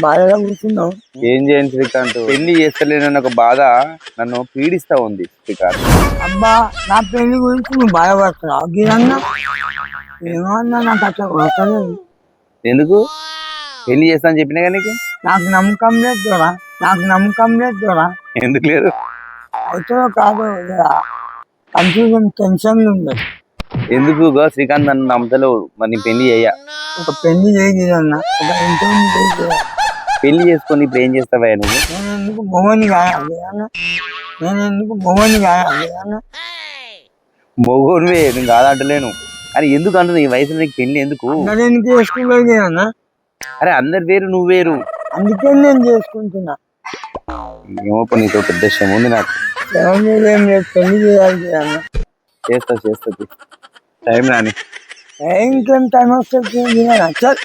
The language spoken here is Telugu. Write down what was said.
బాధగా ఏం చేయను శ్రీకాంత్? పెళ్ళి చేస్తలేనన్న ఒక బాధ నన్ను పీడిస్తా ఉంది శ్రీకాంత్. అబ్బా నా పెళ్ళి గురించి నువ్వు బాధపడుతున్నావు. గిరన్నా ఏమన్నా నాకు అట్లా వస్తలేదు. ఎందుకు? పెళ్ళి చేస్తా అని చెప్పినా కానీ నాకు నమ్మకం లేదు దొరా నాకు నమ్మకం లేదు దొరా ఎందుకు లేదు? అవుతుందో కాదు కన్ఫ్యూజన్ టెన్షన్ ఉంది. ఎందుకు శ్రీకాంత్ నన్ను నమ్మతలేవు? మరి పెళ్ళి చేయ? ఒక పెళ్ళి చేయాలి పెళ్ళి చేసుకొని ఇప్పుడు ఏం చేస్తావా నువ్వు? నేను ఎందుకు భువని కాయాలి అన్న? నేను ఎందుకు భువని కాయాలి అన్న? మొగోనివే నేను కాదంటలేను అరే ఎందుకు అంటుంది ఈ వయసులో నీకు పెళ్ళి ఎందుకు? ఎందుకు అన్న? అరే అందరు వేరు నువ్వు వేరు. అందుకే నేను చేసుకుంటున్నా. ఏమో నీతో పెద్ద ఉంది నాకు. పెళ్ళి చేయాలి అన్న. చేస్తా చేస్తా. టైం రాని. టైం టైం వస్తుంది? చల్.